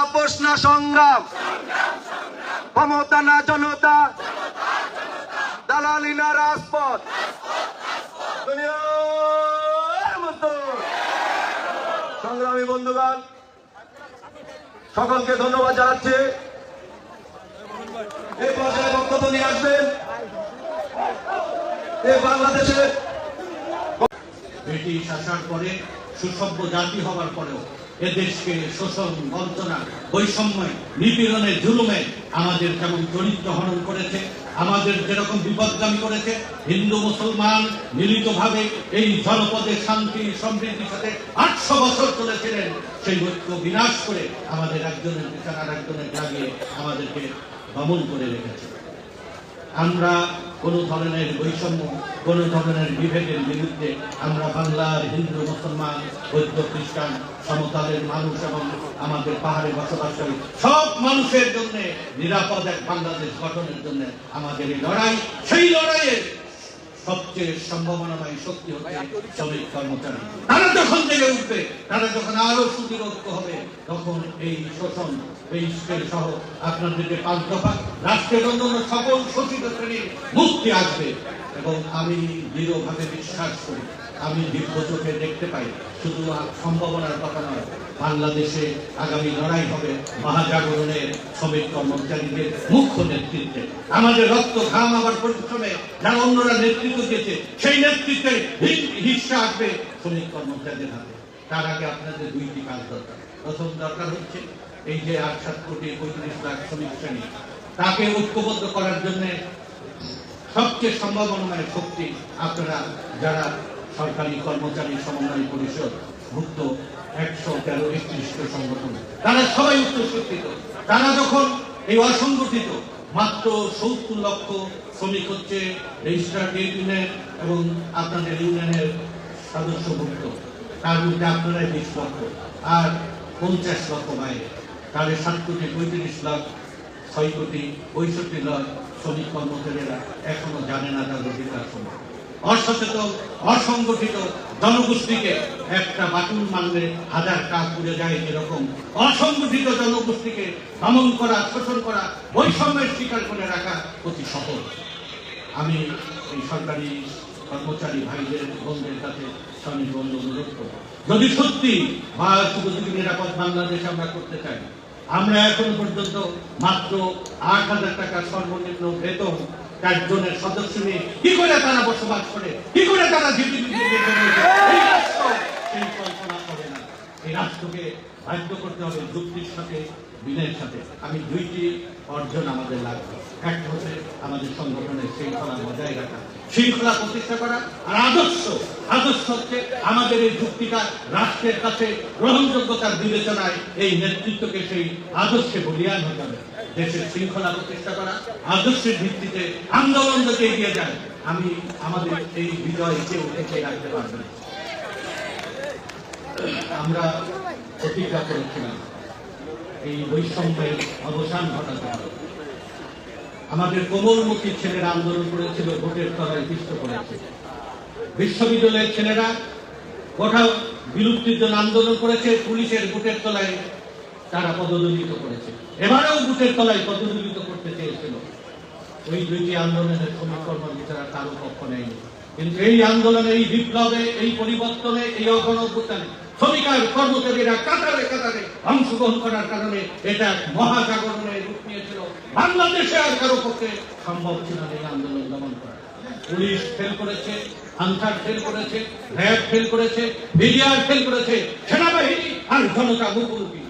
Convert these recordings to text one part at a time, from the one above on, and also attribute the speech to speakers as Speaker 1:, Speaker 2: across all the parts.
Speaker 1: আপোষ না সংগ্রাম। ক্ষমতা না জনতা দালালি না রাজপথ সংগ্রামী বন্ধুগণ, সকলকে ধন্যবাদ জানাচ্ছি। এই পর্যায়ে বক্তব্য নিয়ে আসবেন। এই বাংলাদেশের
Speaker 2: ব্রিটিশ আসার পরে সুসভ্য জাতি হওয়ার পরেও এদেশকে শোষণ, বঞ্চনা, বৈষম্য নিপীড়নে জুলুমে আমাদের যেমন চরিত্র হরণ করেছে, আমাদের যেরকম বিপদগামী করেছে, হিন্দু, মুসলমান মিলিতভাবে এই জনপদে শান্তি সমৃদ্ধির সাথে আটশো বছর চলেছিলেন, সেই ঐক্য বিনাশ করে আমাদের একজনের পিছনে আর একজনের লাগিয়ে আমাদেরকে দমন করে রেখেছে। আমরা কোনো ধরনের বৈষম্য, কোনো ধরনের বিভেদের বিরুদ্ধে আমরা বাংলার হিন্দু, মুসলমান, বৌদ্ধ, খ্রিস্টান, সমতলের মানুষ এবং আমাদের পাহাড়ে বসবাসকারী সব মানুষের জন্য নিরাপদ এক বাংলাদেশ গঠনের জন্য আমাদের এই লড়াই, সেই লড়াইয়ের সবচেয়ে সম্ভাবনাময় শক্তি হচ্ছে শ্রমিক কর্মচারী। তারা যখন জেগে উঠবে তারা যখন আরও সুদীর্ঘ হবে তখন এই শোষণ এই সহ আপনাদেরকে পাঁচ দফা রাষ্ট্রের অন্যান্য সকল শোষিত শ্রেণির মুক্তি আসবে। এবং আমি দৃঢ়ভাবে বিশ্বাস করি আমি দীর্ঘ চোখে দেখতে পাই। শুধু সম্ভাবনার কথা নয়, বাংলাদেশে আগামী লড়াই হবে মহাজাগরণের শ্রমিক কর্মচারীদের মুখ্য নেতৃত্বে। আমাদের রক্ত ঘাম আবার পরিশ্রমে যারা অন্যরা নেতৃত্ব দিয়েছে, সেই নেতৃত্বে হিস্সা আসবে শ্রমিক কর্মচারীদের হাতে। তার আগে আপনাদের দুইটি কাজ দরকার। প্রথম দরকার হচ্ছে এই যে আট সাত কোটি পঁয়ত্রিশ লাখ শ্রমিক শ্রেণি, তাকে ঐক্যবদ্ধ করার জন্য সবচেয়ে সম্ভাবনাময় শক্তি আপনারা যারা সরকারি কর্মচারী সমন্বয় পরিষদ ভুক্ত একশো তেরো একত্রিশটা সংগঠন। তারা সবাই উচ্চশিক্ষিত তারা যখন এই অসংগঠিত মাত্র সত্তর লক্ষ শ্রমিক হচ্ছে এবং আপনাদের ইউনিয়নের সদস্যভুক্ত, তার মধ্যে আপনারা বিশ লক্ষ, আর পঞ্চাশ লক্ষ বাইরে। তাহলে সাত কোটি পঁয়ত্রিশ লাখ, ছয় কোটি পঁয়ষট্টি লাখ শ্রমিক কর্মচারীরা এখনও জানে না তাদের অধিকার সম্পর্কে অসচেতন অসংগঠিত জনগোষ্ঠীকে একটা বাটুল মারলে হাজার কাজ পুড়ে যায় এরকম অসংগঠিত জনগোষ্ঠীকে দমন করা, শোষণ করা, বৈষম্যের শিকার করে রাখা অতি সহজ। আমি এই সরকারি কর্মচারী ভাইদের বন্ধুদের কাছে স্বামী বন্ধু অনুরোধ করব। যদি সত্যি ভারত উপযোগী নিরাপদ বাংলাদেশ আমরা করতে চাই, আমরা এখন পর্যন্ত মাত্র আট হাজার টাকা সর্বনিম্ন বেতন চারজনের সদস্য নিয়ে কি করে তারা বসবাস করে কি করে তারা এই রাষ্ট্রকে বাধ্য করতে হবে যুক্তির সাথে বিনয়ের সাথে আমি দুইটি অর্জন আমাদের লাগবে একটা হচ্ছে আমাদের সংগঠনের শৃঙ্খলা বজায় রাখা শৃঙ্খলা প্রতিষ্ঠা করা আর আদর্শ আদর্শ হচ্ছে আমাদের এই যুক্তিটা রাষ্ট্রের কাছে গ্রহণযোগ্যতার বিবেচনায় এই নেতৃত্বকে সেই আদর্শে বলিয়ান হতে হবে। দেশের শৃঙ্খলা প্রতিষ্ঠা করা, আদর্শের ভিত্তিতে আন্দোলন যদি এগিয়ে যায়, আমি আমাদের এই বিজয় কেউ ঠেকে রাখতে পারবে না, আমরা প্রতিজ্ঞা করেছিলাম, এই বৈষম্যের অবসান ঘটাতে হবে। আমাদের কোমলমুখী ছেলেরা আন্দোলন করেছিল, ভোটের তলায় পিষ্ট করেছে। বিশ্ববিদ্যালয়ের ছেলেরা কোথাও বিলুপ্তির জন্য আন্দোলন করেছে, পুলিশের বুটের তলায় তারা পদদলিত করেছে। এবারেও বুটের তলায় পদদলিত করতে চেয়েছিল। ওই দুইটি আন্দোলনের শ্রমিক কর্মচারীরা কারও পক্ষ নেয়নি। কিন্তু এই আন্দোলনে, এই বিপ্লবে, এই পরিবর্তনে, এই অগণ শ্রমিকার কর্মচারীরা কাতারে কাতারে অংশগ্রহণ করার কারণে এটা এক মহাজাগরণের রূপ নিয়েছিল। বাংলাদেশে আর কারও পক্ষে সম্ভব ছিল এই আন্দোলন দমন করা। পুলিশ ফেল করেছে আনসার ফেল করেছে র্যাব ফেল করেছে বিডিআর ফেল করেছে, সেনাবাহিনী আর জনতা মুখোমুখি।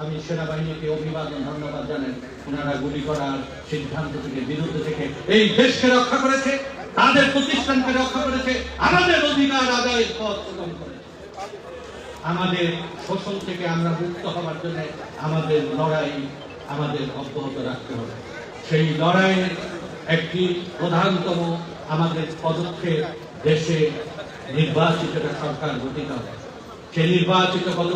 Speaker 2: আমি সেনাবাহিনীকে অভিবাদন, ধন্যবাদ জানাই। ওনারা গুলি করার সিদ্ধান্ত থেকে, বিরুদ্ধ থেকে এই দেশকে রক্ষা করেছে, তাদের প্রতিষ্ঠানকে রক্ষা করেছে, আমাদের অধিকার আদায়ের পথ সুগম আমাদের শোষণ থেকে আমরা মুক্ত হওয়ার জন্য আমাদের লড়াই আমাদের অব্যাহত রাখতে হবে। সেই লড়াইয়ের একটি প্রধানতম আমাদের পদক্ষেপ দেশে নির্বাচিত সরকার গঠিত হবে। সে নির্বাচিত গত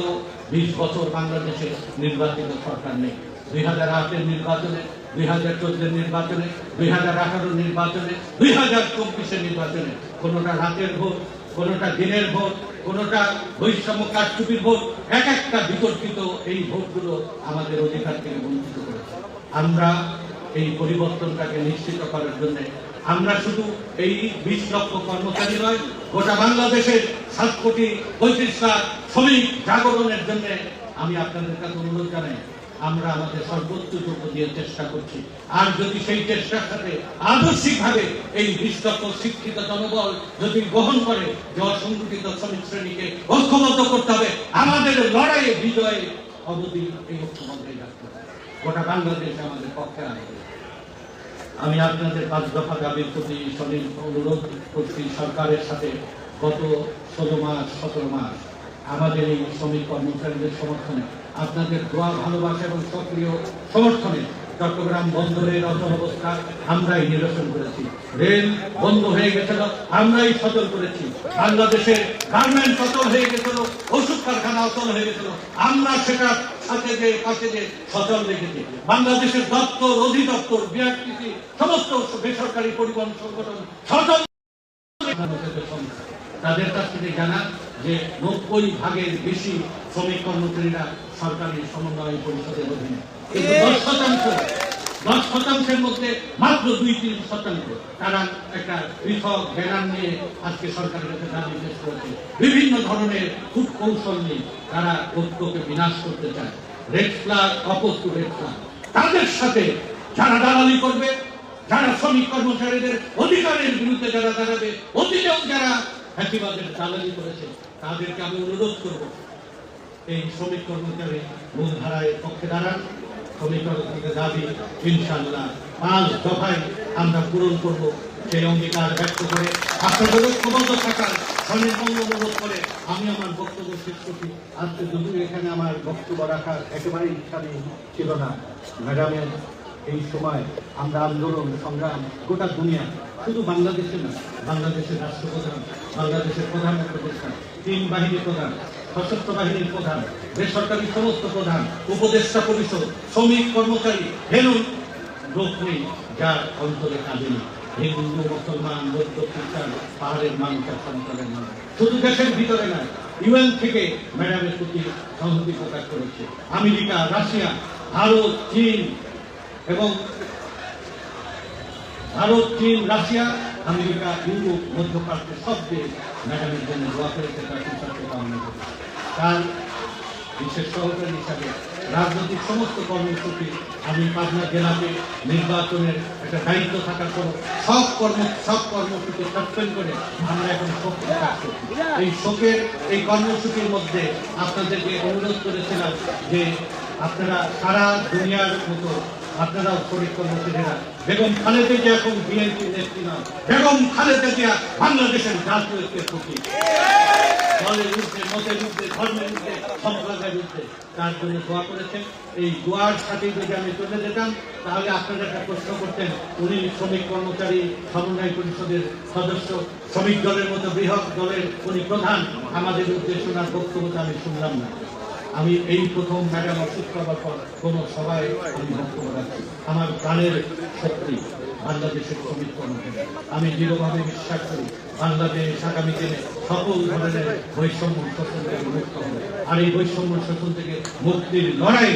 Speaker 2: বিশ বছর বাংলাদেশে নির্বাচিত সরকার নেই। দুই হাজার আটের নির্বাচনে, দুই হাজার চোদ্দের নির্বাচনে, দুই হাজার আঠারোর নির্বাচনে, দুই হাজার চব্বিশের নির্বাচনে। কোনোটা রাতের ভোট, কোনোটা দিনের ভোট, কোনোটা বৈষম্য কারচুপির ভোট, এক একটা বিতর্কিত এই ভোটগুলো আমাদের অধিকার থেকে বঞ্চিত করেছে। আমরা এই পরিবর্তনটাকে নিশ্চিত করার জন্য আমরা শুধু এই বিশ লক্ষ কর্মচারী নয়, গোটা বাংলাদেশের সাত কোটি পঁয়ত্রিশ লাখ শ্রমিক জাগরণের জন্য আমি আপনাদের কাছে অনুরোধ জানাই, আমরা আমাদের সর্বোচ্চটুকু দিয়ে চেষ্টা করছি। আর যদি সেই চেষ্টার সাথে আদর্শিকভাবে এই বিশ লক্ষ শিক্ষিত জনবল যদি গ্রহণ করে, যে অসংগঠিত শ্রমিক শ্রেণীকে ঐক্যবদ্ধ করতে হবে, আমাদের লড়াইয়ে বিজয়ে অবধি এই ঐক্যবদ্ধে রাখতে হবে গোটা বাংলাদেশ আমাদের পক্ষে আনবে আমি আপনাদের পাঁচ দফা দাবির প্রতি সলিল অনুরোধ করছি সরকারের সাথে গত ষোলো মাস, সতেরো মাস আমাদের এই শ্রমিক কর্মচারীদের সমর্থনে, আপনাদের দোয়া, ভালোবাসা এবং সক্রিয় সমর্থনে চট্টগ্রাম বন্দরের অচল অবস্থা আমরাই নিরসন করেছি। রেল বন্ধ হয়ে গেছিল, আমরাই সচল করেছি। বাংলাদেশের গার্মেন্ট অচল হয়ে গেছিল, ওষুধ কারখানা অচল হয়ে গেছিল। আমরা সেটা যে পাশে যে সচল রেখেছে। বাংলাদেশের দপ্তর, অধিদপ্তর, বিআরটিসি, সমস্ত বেসরকারি পরিবহন সংগঠন সচল তাদের কাছ থেকে জানা যে নব্বই ভাগের বেশি শ্রমিক কর্মচারীরা সরকারি সমন্বয় পরিষদের অধীনে। কিন্তু দশ শতাংশ দশ শতাংশের মধ্যে মাত্র দুই তিন শতাংশ। তারা একটা পৃথক ব্যানার নিয়ে আজকে সরকারের কাছে দাবি পেশ করেছে। বিভিন্ন ধরনের খুব কৌশল নিয়ে তারা ঐক্যকে বিনাশ করতে চায়। Red flag oppose red flag তাদের সাথে যারা দালালি করবে, যারা শ্রমিক কর্মচারীদের অধিকারের বিরুদ্ধে যারা দাঁড়াবে, অতীতেও যারা ফ্যাসিবাদের দালালি করেছে, তাদেরকে আমি অনুরোধ করব, এই শ্রমিক কর্মচারী মূলধারায় পক্ষে দাঁড়ান। শ্রমিক কর্মচারীদের দাবি ইনশাল্লাহ পাঁচ দফায় আমরা পূরণ করব। সেই অঙ্গীকার ব্যক্ত করে আপনাদের ঐক্যবদ্ধ থাকার স্বনির্বন্ধ অনুরোধ করে আমি আমার বক্তব্য শেষ করছি। আজকে যদিও এখানে আমার বক্তব্য রাখার একেবারেই ইচ্ছা নেই ছিল না। ম্যাডামের এই সময় আমরা আন্দোলন, সংগ্রাম, গোটা দুনিয়া, শুধু বাংলাদেশে না, বাংলাদেশের রাষ্ট্রপ্রধান, বাংলাদেশের প্রধান উপদেষ্টা, তিন বাহিনী প্রধান, সশস্ত্র বাহিনীর প্রধান বেসরকারি সমস্ত প্রধান উপদেষ্টা পরিষদ, শ্রমিক কর্মচারী হেলুন লোক নেই যার অন্তরে কাঁদেনি। হিন্দু, মুসলমান, বৌদ্ধ, খ্রিস্টান, পাহাড়ের মানুষের সন্তানের মানুষ শুধু দেশের ভিতরে নয়, ইউএন থেকে ম্যাডামের প্রতি সংহতি প্রকাশ করেছে। আমেরিকা, রাশিয়া, ভারত, চীন এবং ভারত, চীন, রাশিয়া, আমেরিকা, ইউরোপ, মধ্যপ্রাচ্যের সব দেশ ম্যাডামের জন্য দোয়া করেছে, তার সুস্বাস্থ্য কামনা করেছে। তার বিশেষ সহকারী হিসাবে রাজনৈতিক সমস্ত কর্মসূচি আমি পাবনা জেলাতে নির্বাচনের একটা দায়িত্ব থাকার পর সব কর্ম, সব কর্মসূচি সাসপেন্ড করে আমরা এখন শোক করছি। এই শোকের, এই কর্মসূচির মধ্যে আপনাদেরকে অনুরোধ করেছিলাম যে আপনারা সারা দুনিয়ার মতো আপনারাও শরীর কর্মচারীরা বেগম খালেদা জিয়া এখন বিএনপি নেত্রী নয় বেগম খালেদা জিয়া বাংলাদেশের জাতীয় ঐক্যের প্রতীক দলের বিরুদ্ধে মতের বিরুদ্ধে ধর্মের বিরুদ্ধে বিরুদ্ধে তার জন্য দোয়া করেছেন। এই দোয়ার সাথে যদি আমি চলে যেতাম, তাহলে আপনারা একটা প্রশ্ন করতেন। উনি শ্রমিক কর্মচারী সমন্বয় পরিষদের সদস্য, শ্রমিক দলের মতো বৃহৎ দলের উনি প্রধান। আমাদের উদ্দেশ্য ওনার বক্তব্য তো আমি শুনলাম না। আমি এই প্রথম ম্যাডাম অসুস্থ হওয়ার পর কোন সভায় আমি বক্তব্য রাখছি। আমার প্রাণের শক্তি। বাংলাদেশের শ্রমিক কর্মচারী আমি দৃঢ়ভাবে বিশ্বাস করি, বাংলাদেশ আগামী দিনে সকল ধরনের বৈষম্য শোষণ থেকে মুক্ত হবে। আর এই বৈষম্য শোষণ থেকে মুক্তির লড়াই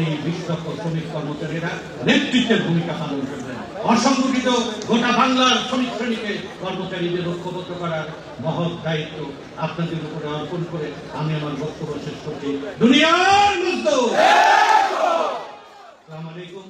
Speaker 2: এই বিশ্ব শ্রমিক কর্মচারীরা নেতৃত্বের ভূমিকা পালন করবেন। অসংগঠিত গোটা বাংলার শ্রমিক শ্রেণীকে কর্মচারীদের ঐক্যবদ্ধ করার মহৎ দায়িত্ব আপনাদের উপরে অর্পণ করে আমি আমার বক্তব্য শেষ করছি। দুনিয়ার মুক্ত আসসালামু আলাইকুম।